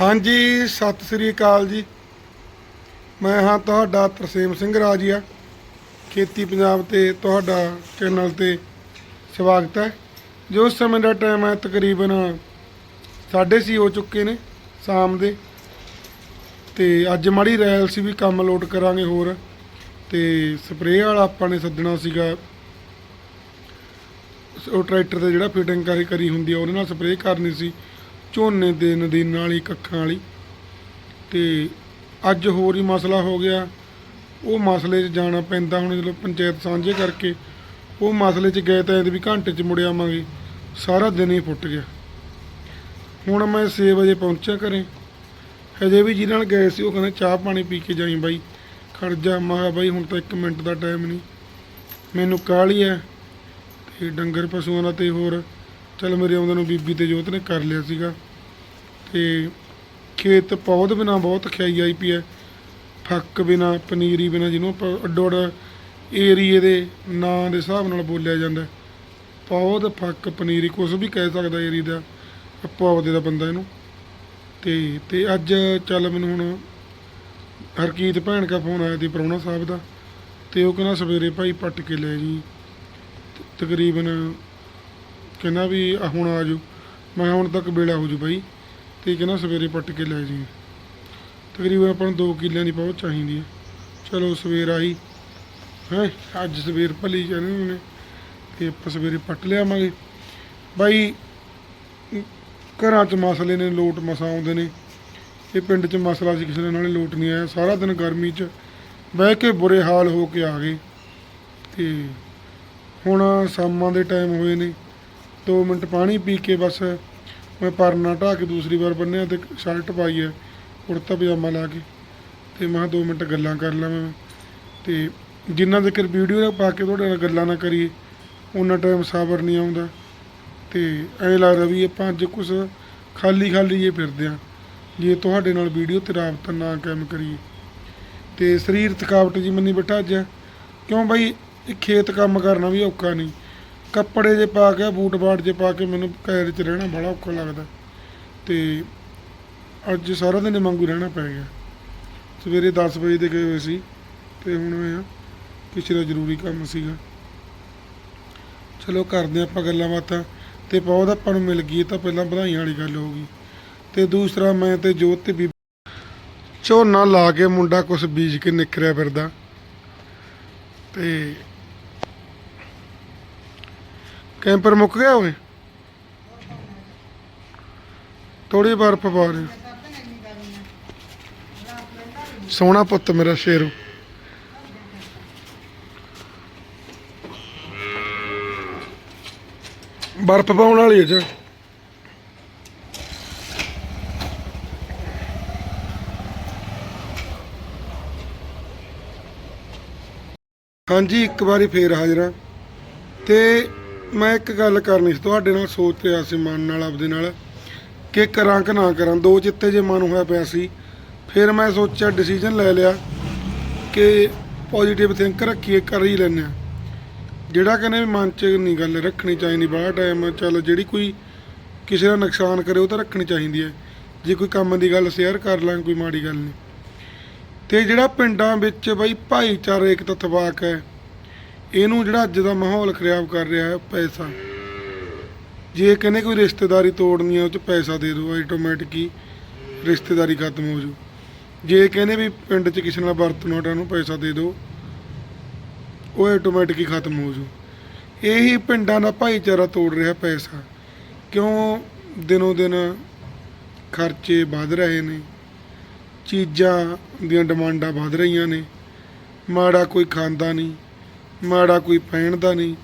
ਹਾਂਜੀ, ਸਤਿ ਸ੍ਰੀ ਅਕਾਲ ਜੀ। ਮੈਂ ਹਾਂ ਤੁਹਾਡਾ ਤਰਸੇਮ ਸਿੰਘ ਰਾਜੀਆ। ਖੇਤੀ ਪੰਜਾਬ ਤੇ ਤੁਹਾਡਾ ਚੈਨਲ ਤੇ ਸਵਾਗਤ ਹੈ। ਜੋ ਇਸ ਸਮੇਂ ਦਾ ਟਾਈਮ ਹੈ, ਤਕਰੀਬਨ 6:30 ਹੋ ਚੁੱਕੇ ਨੇ ਸ਼ਾਮ ਦੇ। ਤੇ ਅੱਜ ਮਾੜੀ ਰੈਲ ਸੀ ਵੀ ਕੰਮ ਲੋਡ ਕਰਾਂਗੇ ਹੋਰ। ਤੇ ਸਪਰੇਅ ਵਾਲਾ ਆਪਾਂ ਨੇ ਸੱਦਣਾ ਸੀਗਾ। ਉਹ ਟਰੈਕਟਰ ਤੇ ਜਿਹੜਾ ਫਿਟਿੰਗ ਕਰੀ ਕਰੀ ਹੁੰਦੀ ਆ, ਉਹਦੇ ਨਾਲ ਸਪਰੇਅ ਕਰਨੀ ਸੀ। ਝੋਨੇ ਦੇ ਨਦੀਨਾਂ ਵਾਲੀ, ਕੱਖਾਂ ਵਾਲੀ। ਤੇ ਅੱਜ ਹੋਰ ਹੀ ਮਸਲਾ ਹੋ ਗਿਆ। ਉਹ ਮਸਲੇ 'ਚ ਜਾਣਾ ਪੈਂਦਾ ਹੁਣ ਜਦੋਂ ਪੰਚਾਇਤ ਸਾਂਝੇ ਕਰਕੇ ਉਹ ਮਸਲੇ 'ਚ ਗਏ ਤਾਂ ਇਹਦੇ ਵੀ ਘੰਟੇ 'ਚ ਮੁੜ ਆਵਾਂਗੇ। ਸਾਰਾ ਦਿਨ ਹੀ ਫੁੱਟ ਗਿਆ। ਹੁਣ ਮੈਂ 6 ਵਜੇ ਪਹੁੰਚਿਆ ਘਰੇ। ਹਜੇ ਵੀ ਜਿਹਨਾਂ ਨਾਲ ਗਏ ਸੀ, ਉਹ ਕਹਿੰਦੇ ਚਾਹ ਪਾਣੀ ਪੀ ਕੇ ਜਾਈ ਬਾਈ। ਖੜ ਜਾ। ਮੈਂ ਬਾਈ ਹੁਣ ਤਾਂ 1 ਮਿੰਟ ਦਾ ਟਾਈਮ ਨਹੀਂ। ਮੈਨੂੰ ਕਾਹਲੀ ਹੈ ਤੇ ਡੰਗਰ ਪਸ਼ੂਆਂ ਦਾ ਤੇ ਹੋਰ ਚਲ ਮੇਰੇ ਆਉਂਦੇ ਨੂੰ ਬੀਬੀ ਤੇ ਜੋਤ ਨੇ ਕਰ ਲਿਆ ਸੀਗਾ। ਤੇ ਖੇਤ ਪੌਦ ਬਿਨਾ ਬਹੁਤ ਖਿਆਈ ਆਈ ਪਈ ਹੈ। ਫੱਕ ਬਿਨਾ, ਪਨੀਰੀ ਬਿਨਾ ਜਿਹਨੂੰ ਆਪਾਂ ਅੱਡੋ ਅੱਡ ਏਰੀਏ ਦੇ ਨਾਂ ਦੇ ਹਿਸਾਬ ਨਾਲ ਬੋਲਿਆ ਜਾਂਦਾ। ਪੌਦ ਫੱਕ, ਪਨੀਰੀ ਕੁਝ ਵੀ ਕਹਿ ਸਕਦਾ ਏਰੀ ਦਾ। ਪੌਦੇ ਦਾ ਬੰਦਾ ਇਹਨੂੰ। ਤੇ ਤੇ ਅੱਜ ਚੱਲ ਮੈਨੂੰ ਹੁਣ ਹਰਕੀਤ ਭੈਣ ਦਾ ਫੋਨ ਆਇਆ ਸੀ ਪ੍ਰਾਹੁਣਾ ਸਾਹਿਬ ਦਾ। ਤੇ ਉਹ ਕਹਿੰਦਾ ਸਵੇਰੇ ਭਾਈ ਪੱਟ ਕੇ ਲੈ ਜੀ। ਤਕਰੀਬਨ ਕਹਿੰਦਾ ਵੀ ਆ ਹੁਣ ਆ ਜਾਓ ਮੈਂ ਕਿਹਾ ਹੁਣ ਤੱਕ ਵੇਲਾ ਹੋ ਜੂ ਬਾਈ। ਤੇ ਕਹਿੰਦਾ ਸਵੇਰੇ ਪੱਟ ਕੇ ਲੈ ਜੀ ਤਕਰੀਬਨ ਆਪਾਂ ਨੂੰ 2 ਕਿੱਲਿਆਂ ਦੀ ਪਹੁੰਚ ਚਾਹੀਦੀ ਹੈ ਚਲੋ ਸਵੇਰ ਆਈ। ਹੈ, ਅੱਜ ਸਵੇਰ ਭਲੀ ਕਹਿੰਦੇ ਨੇ ਤੇ ਆਪਾਂ ਸਵੇਰੇ ਪੱਟ ਲਿਆਵਾਂਗੇ। ਬਾਈ, ਘਰਾਂ 'ਚ ਮਸਲੇ ਨੇ, ਲੋਟ ਮਸਾ ਆਉਂਦੇ ਨੇ। ਇਹ ਪਿੰਡ 'ਚ ਮਸਲਾ ਸੀ ਕਿਸੇ ਦੇ ਨਾਲੇ ਲੋਟ ਨਹੀਂ ਆਇਆ। ਸਾਰਾ ਦਿਨ ਗਰਮੀ 'ਚ ਬਹਿ ਕੇ ਬੁਰੇ ਹਾਲ ਹੋ ਕੇ ਆ ਗਏ। ਤੇ ਹੁਣ ਸ਼ਾਮਾਂ ਦੇ ਟਾਈਮ ਹੋਏ ਨੇ। 2 ਮਿੰਟ ਪਾਣੀ ਪੀ ਕੇ ਬਸ ਮੈਂ ਪਰਨਾ ਢਾਹ ਕੇ ਦੂਸਰੀ ਵਾਰ ਬੰਨਿਆ ਤੇ ਸ਼ਰਟ ਪਾਈ ਹੈ, ਕੁੜਤਾ ਪਜਾਮਾ ਲਾ ਕੇ। ਤੇ ਮੈਂ 2 ਮਿੰਟ ਗੱਲਾਂ ਕਰ ਲਵਾਂ ਤੇ ਜਿੰਨਾ ਜ਼ਿਕਰ ਵੀਡੀਓ ਪਾ ਕੇ ਤੁਹਾਡੇ ਨਾਲ ਗੱਲਾਂ ਨਾ ਕਰੀਏ ਉਹਨਾਂ ਟਾਈਮ ਸਾਬਰ ਨਹੀਂ ਆਉਂਦਾ। ਤੇ ਐਂ ਲੱਗਦਾ ਵੀ ਆਪਾਂ ਅੱਜ ਕੁਝ ਖਾਲੀ ਖਾਲੀ ਜੇ ਫਿਰਦੇ ਆ ਜੇ ਤੁਹਾਡੇ ਨਾਲ ਵੀਡੀਓ ਤੇ ਰਾਬਤਾ ਨਾ ਕਾਇਮ ਕਰੀਏ। ਤੇ ਸਰੀਰ ਥਕਾਵਟ ਜੀ ਮੰਨੀ ਬੈਠਾ ਅੱਜ। ਕਿਉਂ ਬਾਈ, ਇਹ ਖੇਤ ਕੰਮ ਕਰਨਾ ਵੀ ਔਖਾ ਨਹੀਂ। ਕੱਪੜੇ ਜੇ ਪਾ ਕੇ, ਬੂਟ ਬਾਟ ਜੇ ਪਾ ਕੇ ਮੈਨੂੰ ਕੈਰ 'ਚ ਰਹਿਣਾ ਬੜਾ ਔਖਾ ਲੱਗਦਾ। ਤੇ ਅੱਜ ਸਾਰਾ ਦਿਨ ਮੰਗੂ ਰਹਿਣਾ ਪੈ ਗਿਆ। ਸਵੇਰੇ 10 ਵਜੇ ਦੇ ਗਏ ਹੋਏ ਸੀ, ਤੇ ਹੁਣ ਆਇਆ ਕਿਸੇ ਦਾ ਜ਼ਰੂਰੀ ਕੰਮ ਸੀਗਾ। ਚਲੋ ਕਰਦੇ ਹਾਂ ਆਪਾਂ ਗੱਲਾਂ ਬਾਤਾਂ। ਤੇ ਬਹੁਤ ਆਪਾਂ ਨੂੰ ਮਿਲ ਗਈ ਤਾਂ ਪਹਿਲਾਂ ਵਧਾਈਆਂ ਵਾਲੀ ਗੱਲ ਹੋ ਗਈ। ਤੇ ਦੂਸਰਾ ਮੈਂ ਤੇ ਜੋਤ ਤੇ ਵੀ ਝੋਨਾ ਲਾ ਕੇ ਮੁੰਡਾ ਕੁਛ ਬੀਜ ਕੇ ਨਿਕਰਿਆ ਫਿਰਦਾ। ਤੇ ਕੈਂਪਰ ਮੁੱਕ ਗਿਆ ਹੋਵੇ ਥੋੜੀ ਬਰਫ਼ ਪਾ ਰਹੀ। ਸੋਹਣਾ ਪੁੱਤ ਮੇਰਾ ਸ਼ੇਰੂ। ਬਰਫ਼ ਪਾਉਣ ਵਾਲੀ ਹੈ ਜੀ ਹਾਂਜੀ, ਇੱਕ ਵਾਰੀ ਫੇਰ ਹਾਜ਼ਰਾਂ ਤੇ ਮੈਂ ਇੱਕ ਗੱਲ ਕਰਨੀ ਸੀ, ਤੁਹਾਡੇ ਨਾਲ ਸੋਚ ਰਿਹਾ ਸੀ ਮਨ ਨਾਲ, ਆਪਦੇ ਨਾਲ, ਕਿ ਕਰਾਂ ਕਿ ਨਾ ਕਰਾਂ, ਦੋ ਚਿੱਤੇ ਜੇ ਮਨ ਹੋਇਆ ਪਿਆ ਸੀ, ਫਿਰ ਮੈਂ ਸੋਚਿਆ ਡਿਸੀਜਨ ਲੈ ਲਿਆ ਕਿ ਪੋਜ਼ਿਟਿਵ ਥਿੰਕ ਰੱਖੀਏ, ਕਰ ਹੀ ਲੈਂਦੇ ਹਾਂ। ਜਿਹੜਾ ਕਹਿੰਦੇ ਵੀ ਮਨ 'ਚ ਨਹੀਂ ਗੱਲ ਰੱਖਣੀ ਚਾਹੀਦੀ ਬਾਹਰ ਟਾਈਮ ਚੱਲ ਜਿਹੜੀ ਕੋਈ ਕਿਸੇ ਦਾ ਨੁਕਸਾਨ ਕਰੇ, ਉਹ ਤਾਂ ਰੱਖਣੀ ਚਾਹੀਦੀ ਹੈ। ਜੇ ਕੋਈ ਕੰਮ ਦੀ ਗੱਲ ਸ਼ੇਅਰ ਕਰ ਲਾਂ, ਕੋਈ ਮਾੜੀ ਗੱਲ ਨਹੀਂ। ਤੇ ਜਿਹੜਾ ਪਿੰਡਾਂ ਵਿੱਚ ਬਈ ਭਾਈਚਾਰਾ ਇੱਕ ਤਤਵਾਕ ਹੈ ਇਹਨੂੰ ਜਿਹੜਾ ਅੱਜ ਦਾ ਮਾਹੌਲ ਖਰਾਬ ਕਰ ਰਿਹਾ ਹੈ, ਪੈਸਾ। ਜੇ ਕਹਿੰਦੇ ਕੋਈ ਰਿਸ਼ਤੇਦਾਰੀ ਤੋੜਨੀ ਹੈ, ਉਹ 'ਚ ਪੈਸਾ ਦੇ ਦਿਓ ਆਟੋਮੈਟਿਕ ਹੀ ਰਿਸ਼ਤੇਦਾਰੀ ਖਤਮ ਹੋ ਜੂ। ਜੇ ਕਹਿੰਦੇ ਵੀ ਪਿੰਡ 'ਚ ਕਿਸੇ ਨਾਲ ਵਰਤਣਾ ਤਾਂ ਉਹਨੂੰ ਪੈਸਾ ਦੇ ਦਿਓ, ਉਹ ਆਟੋਮੈਟਿਕ ਹੀ ਖਤਮ ਹੋ ਜੂ। ਇਹੀ ਪਿੰਡਾਂ ਦਾ ਭਾਈਚਾਰਾ ਤੋੜ ਰਿਹਾ ਪੈਸਾ। ਕਿਉਂ ਦਿਨੋਂ ਦਿਨ ਖਰਚੇ ਵੱਧ ਰਹੇ ਨੇ, ਚੀਜ਼ਾਂ ਦੀਆਂ ਡਿਮਾਂਡਾਂ ਵੱਧ ਰਹੀਆਂ ਨੇ, ਮਾੜਾ ਕੋਈ ਖਾਂਦਾ ਨਹੀਂ ਮਾੜਾ ਕੋਈ ਪਹਿਨਦਾ ਨਹੀਂ।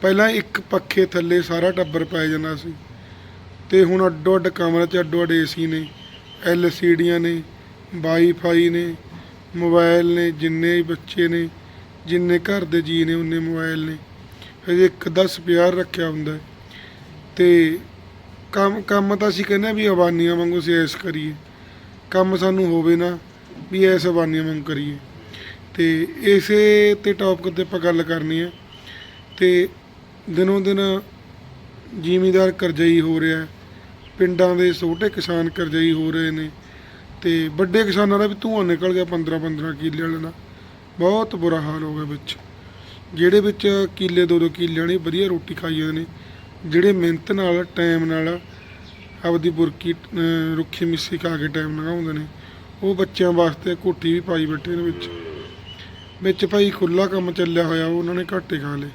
ਪਹਿਲਾਂ ਇੱਕ ਪੱਖੇ ਥੱਲੇ ਸਾਰਾ ਟੱਬਰ ਪੈ ਜਾਂਦਾ ਸੀ ਤੇ ਹੁਣ ਅੱਡੋ ਅੱਡ ਕਮਰੇ 'ਚ ਅੱਡੋ ਅੱਡ ਏਸੀ ਨੇ ਐਲਸੀਡੀਆਂ ਨੇ ਵਾਈਫਾਈ ਨੇ, ਮੋਬਾਈਲ ਨੇ, ਜਿੰਨੇ ਵੀ ਬੱਚੇ ਨੇ, ਜਿੰਨੇ ਘਰ ਦੇ ਜੀ ਨੇ ਉਨੇ ਮੋਬਾਈਲ ਨੇ। ਹਜੇ ਇੱਕ 10 ਪਿਆਰ ਰੱਖਿਆ ਹੁੰਦਾ ਹੈ। ਤੇ ਕੰਮ ਕੰਮ ਤਾਂ ਅਸੀਂ ਕਹਿੰਦੇ ਹਾਂ ਵੀ ਅਵਾਨੀਆਂ ਵਾਂਗੂ ਅਸੀਂ ਐਸ ਕਰੀਏ। ਕੰਮ ਸਾਨੂੰ ਹੋਵੇ ਨਾ ਵੀ ਐਸ ਅਵਾਨੀਆਂ ਵਾਂਗ ਕਰੀਏ। ਤੇ ਇਸੇ ਤੇ ਟੌਪਿਕ ਤੇ ਆਪਾਂ ਗੱਲ ਕਰਨੀ ਹੈ। ਤੇ ਦਿਨੋਂ ਦਿਨ ਜ਼ਿਮੀਦਾਰ ਕਰਜ਼ਈ ਹੋ ਰਿਹਾ ਪਿੰਡਾਂ ਦੇ ਛੋਟੇ ਕਿਸਾਨ ਕਰਜ਼ਈ ਹੋ ਰਹੇ ਨੇ। ਤੇ ਵੱਡੇ ਕਿਸਾਨਾਂ ਦਾ ਵੀ ਧੂਆਂ ਨਿਕਲ ਗਿਆ 15 15 ਕਿੱਲੇ ਵਾਲਿਆਂ ਦਾ। ਬਹੁਤ ਬੁਰਾ ਹਾਲ ਹੋ ਗਿਆ ਵਿੱਚ। ਜਿਹੜੇ ਵਿੱਚ ਕਿੱਲੇ ਦੋ ਦੋ ਕਿੱਲੇ ਵਾਲੇ ਵਧੀਆ ਰੋਟੀ ਖਾਈ ਜਾਂਦੇ ਨੇ। ਜਿਹੜੇ ਮਿਹਨਤ ਨਾਲ, ਟਾਈਮ ਨਾਲ ਆਪਦੀ ਬੁਰਕੀ ਰੁੱਖੀ ਮਿੱਸੀ ਖਾ ਕੇ ਟਾਈਮ ਲੰਘਾਉਂਦੇ ਨੇ। ਉਹ ਬੱਚਿਆਂ ਵਾਸਤੇ ਕੋਠੀ ਵੀ ਪਾਈ ਬੈਠੇ ਨੇ ਵਿੱਚ। ਵਿੱਚ ਭਾਈ ਖੁੱਲਾ ਕੰਮ ਚੱਲਿਆ ਹੋਇਆ, ਉਹ ਉਹਨਾਂ ਨੇ ਘਾਟੇ ਖਾ ਲਏ।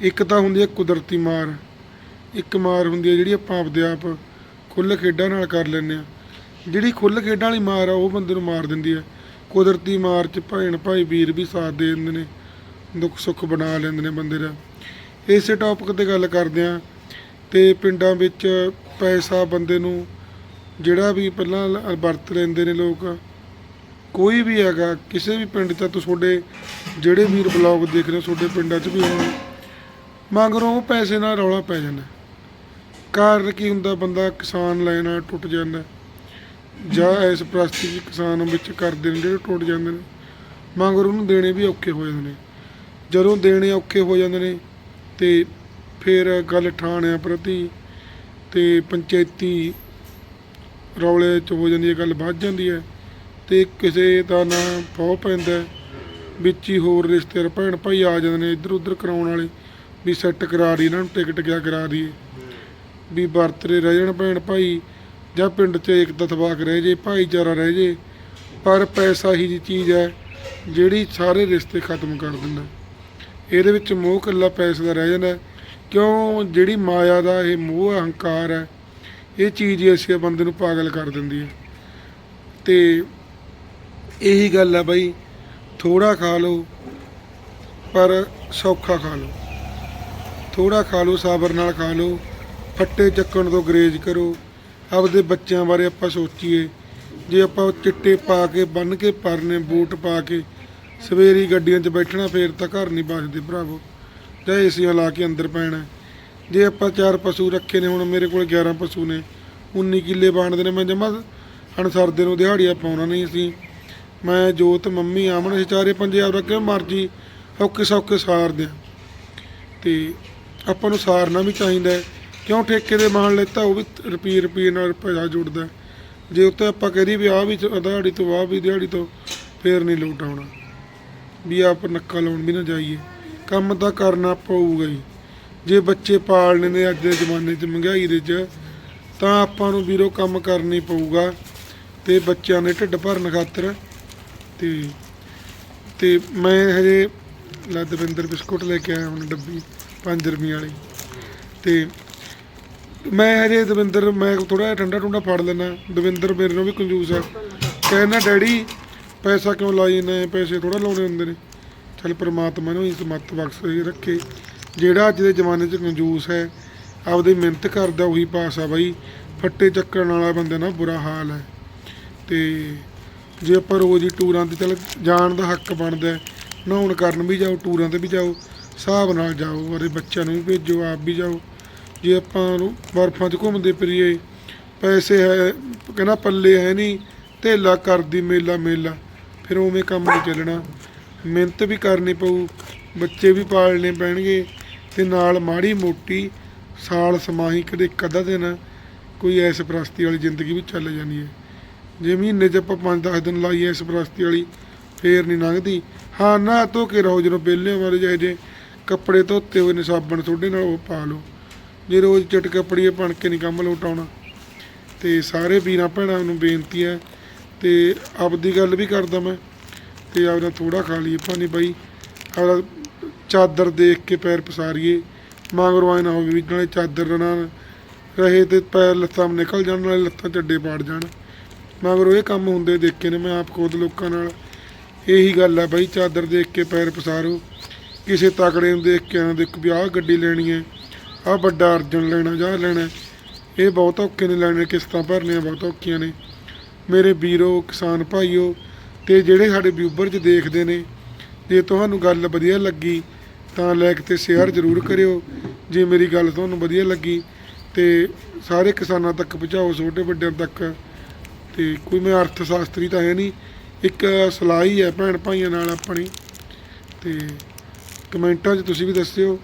ਇੱਕ ਤਾਂ ਹੁੰਦੀ ਹੈ ਕੁਦਰਤੀ ਮਾਰ, ਇੱਕ ਮਾਰ ਹੁੰਦੀ ਹੈ ਜਿਹੜੀ ਆਪਾਂ ਆਪਦੇ ਆਪ ਖੁੱਲ੍ਹ ਖੇਡਾਂ ਨਾਲ ਕਰ ਲੈਂਦੇ ਆ ਜਿਹੜੀ ਖੁੱਲ੍ਹ ਖੇਡਾਂ ਵਾਲੀ ਮਾਰ ਆ, ਉਹ ਬੰਦੇ ਨੂੰ ਮਾਰ ਦਿੰਦੀ ਹੈ। ਕੁਦਰਤੀ ਮਾਰ 'ਚ ਭੈਣ ਭਾਈ ਵੀਰ ਵੀ ਸਾਥ ਦੇ ਦਿੰਦੇ ਨੇ, ਦੁੱਖ ਸੁੱਖ ਬਣਾ ਲੈਂਦੇ ਨੇ ਬੰਦੇ ਦਾ। ਇਸੇ ਟੌਪਿਕ ਤੇ ਗੱਲ ਕਰਦੇ ਆ ਤੇ ਪਿੰਡਾਂ ਵਿੱਚ ਪੈਸਾ ਬੰਦੇ ਨੂੰ ਜਿਹੜਾ ਵੀ ਪਹਿਲਾਂ ਵਰਤ ਲੈਂਦੇ ਨੇ ਲੋਕ ਕੋਈ ਵੀ ਹੈਗਾ, ਕਿਸੇ ਵੀ ਪਿੰਡ 'ਚ ਤੁਹਾਡੇ ਜਿਹੜੇ ਵੀਰ ਬਲੌਗ ਦੇਖ ਰਹੇ ਹੋ, ਤੁਹਾਡੇ ਪਿੰਡਾਂ 'ਚ ਵੀ ਹੋਣ। ਮਗਰੋਂ ਉਹ ਪੈਸੇ ਨਾਲ ਰੌਲਾ ਪੈ ਜਾਂਦਾ। ਕਾਰਨ ਕੀ ਹੁੰਦਾ? ਬੰਦਾ ਕਿਸਾਨ ਲੈਣਾ ਟੁੱਟ ਜਾਂਦਾ। ਜਾਂ ਇਸ ਪ੍ਰਸਤੀ ਵਿੱਚ ਕਿਸਾਨ ਵਿੱਚ ਕਰਦੇ ਨੇ, ਜਿਹੜੇ ਟੁੱਟ ਜਾਂਦੇ ਨੇ। ਮਗਰ ਉਹਨੂੰ ਦੇਣੇ ਵੀ ਔਖੇ ਹੋ ਜਾਂਦੇ ਨੇ। ਜਦੋਂ ਦੇਣੇ ਔਖੇ ਹੋ ਜਾਂਦੇ ਨੇ, ਤੇ ਫਿਰ ਗੱਲ ਠਾਣਿਆਂ ਪ੍ਰਤੀ ਤੇ ਪੰਚਾਇਤੀ ਰੌਲੇ 'ਚ ਹੋ ਜਾਂਦੀ ਹੈ, ਗੱਲ ਵੱਧ ਜਾਂਦੀ ਹੈ। ਤੇ ਕਿਸੇ ਦਾ ਨਾ ਫੌ ਪੈਂਦਾ ਵਿੱਚ ਹੀ ਹੋਰ ਰਿਸ਼ਤੇਦਾਰ ਭੈਣ ਭਾਈ ਆ ਜਾਂਦੇ ਨੇ, ਇੱਧਰ ਉੱਧਰ ਕਰਾਉਣ ਵਾਲੇ। ਵੀ ਸੈੱਟ ਕਰਾ ਦੀ ਇਹਨਾਂ ਨੂੰ ਟਿਕਟ ਕਿਆ ਕਰਾ ਦਈਏ। ਵੀ ਵਰਤਰੇ ਰਹਿ ਜਾਣ ਭੈਣ ਭਾਈ, ਜਾਂ ਪਿੰਡ 'ਚ ਇੱਕ ਦਤਵਾਕ ਰਹਿ ਜੇ, ਭਾਈਚਾਰਾ ਰਹਿ ਜੇ। ਪਰ ਪੈਸਾ ਹੀ ਜੀ ਚੀਜ਼ ਹੈ, ਜਿਹੜੀ ਸਾਰੇ ਰਿਸ਼ਤੇ ਖਤਮ ਕਰ ਦਿੰਦਾ ਇਹਦੇ ਵਿੱਚ ਮੋਹ ਇਕੱਲਾ ਪੈਸੇ ਦਾ ਰਹਿ ਜਾਂਦਾ ਕਿਉਂ? ਜਿਹੜੀ ਮਾਇਆ ਦਾ ਇਹ ਮੋਹ ਅਹੰਕਾਰ ਹੈ, ਇਹ ਚੀਜ਼ ਹੀ ਐਸੀ ਬੰਦੇ ਨੂੰ ਪਾਗਲ ਕਰ ਦਿੰਦੀ ਹੈ। ਤੇ ਇਹੀ ਗੱਲ ਆ ਬਾਈ ਥੋੜਾ ਖਾ ਲਓ, ਪਰ ਸੌਖਾ ਖਾ ਲਓ। ਥੋੜਾ ਖਾ ਲਓ, ਸਾਬਰ ਨਾਲ ਖਾ ਲਓ, ਫੱਟੇ ਚੱਕਣ ਤੋਂ ਗਰੇਜ ਕਰੋ। ਆਪਦੇ ਬੱਚਿਆਂ ਬਾਰੇ ਆਪਾਂ ਸੋਚੀਏ। ਜੇ ਆਪਾਂ ਚਿੱਟੇ ਪਾ ਕੇ ਬੰਨ ਕੇ ਪਰਨੇ ਬੂਟ ਪਾ ਕੇ, ਸਵੇਰੀ ਗੱਡੀਆਂ 'ਚ ਬੈਠਣਾ, ਫੇਰ ਤਾਂ ਘਰ ਨਹੀਂ ਬਚਦੇ ਭਰਾਵੋ। ਜਾਂ ਏਸੀਆਂ ਲਾ ਕੇ ਅੰਦਰ ਪੈਣਾ। ਜੇ ਆਪਾਂ ਚਾਰ ਪਸ਼ੂ ਰੱਖੇ ਨੇ, ਹੁਣ ਮੇਰੇ ਕੋਲ 11 ਪਸ਼ੂ ਨੇ 19 ਕਿੱਲੇ ਬਾਣਦੇ ਨੇ, ਮੈਂ ਜਮਾ ਅਨਸਰਦੇ ਨੂੰ ਦਿਹਾੜੀਆਂ ਪਾਉਣਾ ਨਹੀਂ ਸੀ ਮੈਂ ਜੋਤ ਮੰਮੀ ਆਮਣ ਅਸੀਂ ਚਾਰੇ ਪੰਜੇ ਆਪ ਰੱਖੇ, ਮਰਜ਼ੀ ਔਕੇ ਸੌਕੇ ਸਾਰਦੇ ਦਿਆਂ। ਤੇ ਆਪਾਂ ਨੂੰ ਸਾਰਨਾ ਵੀ ਚਾਹੀਦਾ ਹੈ। ਕਿਉਂ ਠੇਕੇ ਦੇ ਮਾਣ ਲੈਤਾ, ਉਹ ਵੀ ਰੁਪਈਏ ਰੁਪਈਏ ਨਾਲ ਪੈਸਾ ਜੁੜਦਾ ਜੇ ਉੱਤੇ ਆਪਾਂ ਕਹਦੀ ਵੀ ਆਹ ਵੀ ਦਿਹਾੜੀ ਤੋਂ ਆਹ ਵੀ ਦਿਹਾੜੀ ਤੋਂ ਫੇਰ ਨਹੀਂ ਲੋਟ ਆਉਣਾ। ਵੀ ਆਪ ਨੱਕਾ ਲਾਉਣ ਵੀ ਨਾ ਜਾਈਏ। ਕੰਮ ਤਾਂ ਕਰਨਾ ਪਊਗਾ ਹੀ। ਜੇ ਬੱਚੇ ਪਾਲਣੇ ਨੇ ਅੱਜ ਦੇ ਜ਼ਮਾਨੇ 'ਚ, ਮਹਿੰਗਾਈ ਦੇ 'ਚ, ਤਾਂ ਆਪਾਂ ਨੂੰ ਵੀਰੋ ਕੰਮ ਕਰਨੀ ਪਊਗਾ। ਤੇ ਬੱਚਿਆਂ ਦੇ ਢਿੱਡ ਭਰਨ ਖਾਤਰ ਤੇ ਤੇ ਮੈਂ ਹਜੇ ਲੈ ਦਵਿੰਦਰ ਬਿਸਕੁਟ ਲੈ ਕੇ ਆਇਆ ਹੁਣ ਡੱਬੀ 5 ਰੁਪਏ ਵਾਲੀ। ਤੇ ਮੈਂ ਹਜੇ ਦਵਿੰਦਰ, ਮੈਂ ਥੋੜਾ ਠੰਡਾ ਠੰਡਾ ਫੜ ਲੈਣਾ ਦਵਿੰਦਰ ਮੇਰੇ ਨੂੰ ਵੀ ਕੰਜੂਸ ਆ। ਕਹਿੰਦਾ ਡੈਡੀ, ਪੈਸਾ ਕਿਉਂ ਲਾਈ ਨੇ ਪੈਸੇ ਥੋੜਾ ਲਾਉਣੇ ਹੁੰਦੇ ਨੇ। ਚੱਲ ਪ੍ਰਮਾਤਮਾ ਨੂੰ ਇਸ ਮੱਤ ਬਖਸ਼ ਰੱਖੇ। ਜਿਹੜਾ ਅੱਜ ਦੇ ਜ਼ਮਾਨੇ 'ਚ ਕੰਜੂਸ ਹੈ, ਆਪਦੀ ਮਿਹਨਤ ਕਰਦਾ, ਉਹੀ ਪਾਸ ਆ ਬਾਈ। ਫੱਟੇ ਚੱਕਣ ਵਾਲਾ ਬੰਦੇ ਨਾਲ ਬੁਰਾ ਹਾਲ ਹੈ। ਤੇ ਜੇ ਆਪਾਂ ਰੋਜ਼ ਹੀ ਟੂਰਾਂ ਤੇ ਚੱਲ ਜਾਣ ਦਾ ਹੱਕ ਬਣਦਾ ਨਹਾਉਣ ਕਰਨ ਵੀ ਜਾਓ, ਟੂਰਾਂ ਤੇ ਵੀ ਜਾਓ, ਹਿਸਾਬ ਨਾਲ ਜਾਓ ਅਰੇ ਬੱਚਿਆਂ ਨੂੰ ਵੀ ਭੇਜੋ, ਆਪ ਵੀ ਜਾਓ। ਜੇ ਆਪਾਂ ਨੂੰ ਬਰਫਾਂ 'ਚ ਘੁੰਮਦੇ ਫਿਰੀਏ, ਪੈਸੇ ਹੈ, ਕਹਿੰਦਾ ਪੱਲੇ ਹੈ ਨਹੀਂ, ਧੇਲਾ ਕਰਦੀ ਮੇਲਾ ਮੇਲਾ, ਫਿਰ ਉਵੇਂ ਕੰਮ ਨਹੀਂ ਚੱਲਣਾ। ਮਿਹਨਤ ਵੀ ਕਰਨੀ ਪਊ, ਬੱਚੇ ਵੀ ਪਾਲਣੇ ਪੈਣਗੇ, ਤੇ ਨਾਲ ਮਾੜੀ ਮੋਟੀ ਸਾਲ ਸਮਾਹੀ ਕਦੇ ਇੱਕ ਅੱਧਾ ਦਿਨ ਕੋਈ ਐਸ ਪ੍ਰਸਤੀ ਵਾਲੀ ਜ਼ਿੰਦਗੀ ਵੀ ਚੱਲ ਜਾਣੀ ਹੈ। ਜੇ ਮਹੀਨੇ 'ਚ ਆਪਾਂ 5-10 ਦਿਨ ਲਾਈਏ ਇਸ ਪ੍ਰਸਤੀ ਵਾਲੀ, ਫੇਰ ਨਹੀਂ ਲੰਘਦੀ। ਹਾਂ, ਨਾ ਧੋ ਕੇ ਰਹੋ ਜਦੋਂ ਵਿਹਲੇ ਵਾਲੇ ਜਿਹੇ ਜੇ, ਕੱਪੜੇ ਧੋਤੇ ਹੋਏ ਨੇ, ਸਾਬਣ ਤੁਹਾਡੇ ਨਾਲ ਉਹ ਪਾ ਲਓ। ਜੇ ਰੋਜ਼ ਚਟ ਕੱਪੜੀਏ ਬਣ ਕੇ ਨਹੀਂ ਕੰਮ ਲੋਟਾਉਣਾ। ਤੇ ਸਾਰੇ ਵੀਰਾਂ ਭੈਣਾਂ ਨੂੰ ਬੇਨਤੀ ਹੈ, ਤੇ ਆਪਦੀ ਗੱਲ ਵੀ ਕਰਦਾ ਮੈਂ, ਤੇ ਆਪਦਾ ਥੋੜਾ ਖਾ ਲਈਏ ਭਾਨੀ ਬਾਈ। ਆਪਦਾ ਚਾਦਰ ਦੇਖ ਕੇ ਪੈਰ ਪਸਾਰੀਏ। ਮਗਰੋਂ ਆਏ ਨਾ ਹੋਵੇ ਵੀ ਨਾਲੇ ਚਾਦਰ ਨਾਲ ਰਹੇ ਤੇ ਪੈਰ ਲੱਤਾਂ ਨਿਕਲ ਜਾਣ, ਨਾਲੇ ਲੱਤਾਂ ਚੱਡੇ ਪਾੜ ਜਾਣ। ਮਗਰੋਂ ਇਹ ਕੰਮ ਹੁੰਦੇ ਦੇਖੇ ਨੇ, ਮੈਂ ਆਪ ਖੁਦ ਲੋਕਾਂ ਨਾਲ ਇਹੀ ਗੱਲ ਆ ਬਾਈ, ਚਾਦਰ ਦੇਖ ਕੇ ਪੈਰ ਪਸਾਰੋ, ਕਿਸੇ ਤਕੜੇ ਨੂੰ ਦੇਖ ਕੇ ਆਣਾ ਦੇਖ ਵੀ ਆਹ ਗੱਡੀ ਲੈਣੀ ਹੈ, ਆਹ ਵੱਡਾ ਅਰਜਨ ਲੈਣਾ, ਜਾਂ ਲੈਣਾ ਇਹ ਬਹੁਤ ਔਖੇ ਨੇ ਲੈਣੇ, ਕਿਸ਼ਤਾਂ ਭਰਨੀਆਂ ਬਹੁਤ ਔਖੀਆਂ ਨੇ। ਮੇਰੇ ਵੀਰੋ, ਕਿਸਾਨ ਭਾਈਓ, ਤੇ ਜਿਹੜੇ ਸਾਡੇ ਵਿਊਵਰ 'ਚ ਦੇਖਦੇ ਨੇ, ਜੇ ਤੁਹਾਨੂੰ ਗੱਲ ਵਧੀਆ ਲੱਗੀ, ਤਾਂ ਲਾਈਕ ਤੇ ਸ਼ੇਅਰ ਜ਼ਰੂਰ ਕਰਿਓ। ਜੇ ਮੇਰੀ ਗੱਲ ਤੁਹਾਨੂੰ ਵਧੀਆ ਲੱਗੀ, ਤੇ ਸਾਰੇ ਕਿਸਾਨਾਂ ਤੱਕ ਪਹੁੰਚਾਓ ਛੋਟੇ ਵੱਡਿਆਂ ਤੱਕ। ਤੇ ਕੋਈ ਮੈਂ ਅਰਥ ਸ਼ਾਸਤਰੀ ਤਾਂ ਹੈ ਨਹੀਂ। ਇੱਕ ਸਲਾਹ ਹੀ ਹੈ ਭੈਣ ਭਾਈਆਂ ਨਾਲ ਆਪਣੀ। ਤੇ ਕਮੈਂਟਾਂ 'ਚ ਤੁਸੀਂ ਵੀ ਦੱਸਿਓ।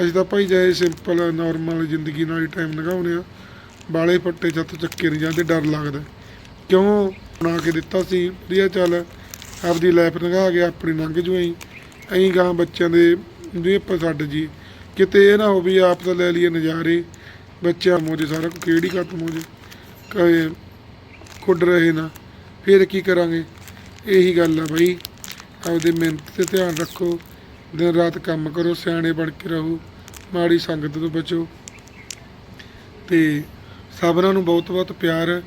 ਅਸੀਂ ਤਾਂ ਭਾਈ ਜਾਏ ਸਿੰਪਲ ਨਾਰਮਲ ਜ਼ਿੰਦਗੀ ਨਾਲ ਹੀ ਟਾਈਮ ਲਗਾਉਂਦੇ ਆ ਬਾਲੇ ਫੱਟੇ ਛੱਤ ਚੱਕੇ ਨਹੀਂ ਜਾਂਦੇ, ਡਰ ਲੱਗਦਾ। ਕਿਉਂ ਬਣਾ ਕੇ ਦਿੱਤਾ ਸੀ? ਵਧੀਆ ਚੱਲ, ਆਪਦੀ ਲਾਈਫ ਲੰਘਾ ਗਿਆ ਆਪਣੀ ਲੰਘ ਜੂ ਐਂ। ਐਂ ਗਾਂ ਬੱਚਿਆਂ ਦੇ ਵੀ ਆਪਾਂ ਛੱਡ ਜੀ। ਕਿਤੇ ਇਹ ਨਾ ਹੋਵੇ ਆਪ ਤਾਂ ਲੈ ਲਈਏ ਨਜ਼ਾਰੇ। ਬੱਚਿਆਂ ਮੋਜੇ ਸਾਰਾ ਕੁਝ ਕਿਹੜੀ ਖਤਮ ਹੋ ਜੇ। ਕਹੇ ਖੁੱਡ ਰਹੇ ਨਾ, ਫਿਰ ਕੀ ਕਰਾਂਗੇ? ਇਹੀ ਗੱਲ ਆ ਬਈ। ਆਪਦੇ ਮਿਹਨਤ ਤੇ ਧਿਆਨ ਰੱਖੋ। ਦਿਨ ਰਾਤ ਕੰਮ ਕਰੋ, ਸਿਆਣੇ ਬਣ ਕੇ ਰਹੋ, ਮਾੜੀ ਸੰਗਤ ਤੋਂ ਬਚੋ। ਤੇ ਸਭਨਾਂ ਨੂੰ ਬਹੁਤ ਬਹੁਤ ਪਿਆਰ।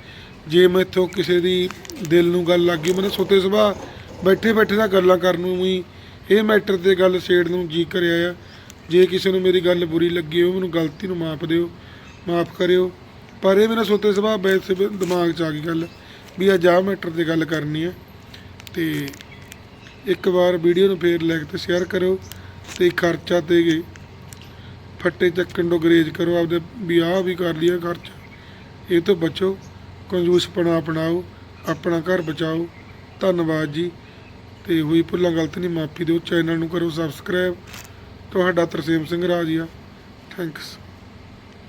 ਜੇ ਮੈਥੋਂ ਕਿਸੇ ਦੀ ਦਿਲ ਨੂੰ ਗੱਲ ਲੱਗ ਗਈ, ਮੈਨੂੰ ਸੁੱਤੇ ਸੁਭਾ ਬੈਠੇ ਬੈਠੇ ਦਾ ਗੱਲਾਂ ਕਰਨ ਨੂੰ ਵੀ ਇਹ ਮੈਟਰ ਤੇ ਗੱਲ ਛੇੜ ਨੂੰ ਜੀ ਕਰਿਆ ਆ। ਜੇ ਕਿਸੇ ਨੂੰ ਮੇਰੀ ਗੱਲ ਬੁਰੀ ਲੱਗੀ ਉਹ ਮੈਨੂੰ ਗਲਤੀ ਨੂੰ ਮਾਫ ਦਿਓ ਮਾਫ ਕਰਿਓ। ਪਰ ਇਹ ਮੇਰਾ ਸੁੱਤੇ ਸੁਭਾ ਵੈਸੇ ਵੀ ਦਿਮਾਗ 'ਚ ਆ ਗਈ ਗੱਲ, ਵੀ ਅੱਜ ਆਹ ਮੈਟਰ ਤੇ ਗੱਲ ਕਰਨੀ ਹੈ। ਤੇ ਇੱਕ ਵਾਰ ਵੀਡੀਓ ਨੂੰ ਫੇਰ ਲਾਈਕ ਤੇ ਸ਼ੇਅਰ ਕਰੋ ਤੇ ਖਰਚਾ ਤੇ ਗਏ ਫੱਟੇ ਚੱਕਣ ਤੋਂ ਗਰੇਜ ਕਰੋ ਆਪਦੇ, ਵੀ ਆਹ ਵੀ ਕਰ ਲਿਆ ਖਰਚ। ਇਹ ਤੋਂ ਬਚੋ, ਕੰਜੂਸਪਣਾ ਅਪਣਾਓ, ਆਪਣਾ ਘਰ ਬਚਾਓ। ਧੰਨਵਾਦ ਜੀ। ਤੇ ਹੋਈ ਭੁੱਲਾਂ ਗਲਤ ਨਹੀਂ ਮਾਫੀ ਦਿਓ। ਚੈਨਲ ਨੂੰ ਕਰੋ ਸਬਸਕ੍ਰਾਈਬ ਤੁਹਾਡਾ ਤਰਸੇਮ ਸਿੰਘ ਰਾਜੀਆ। ਥੈਂਕਸ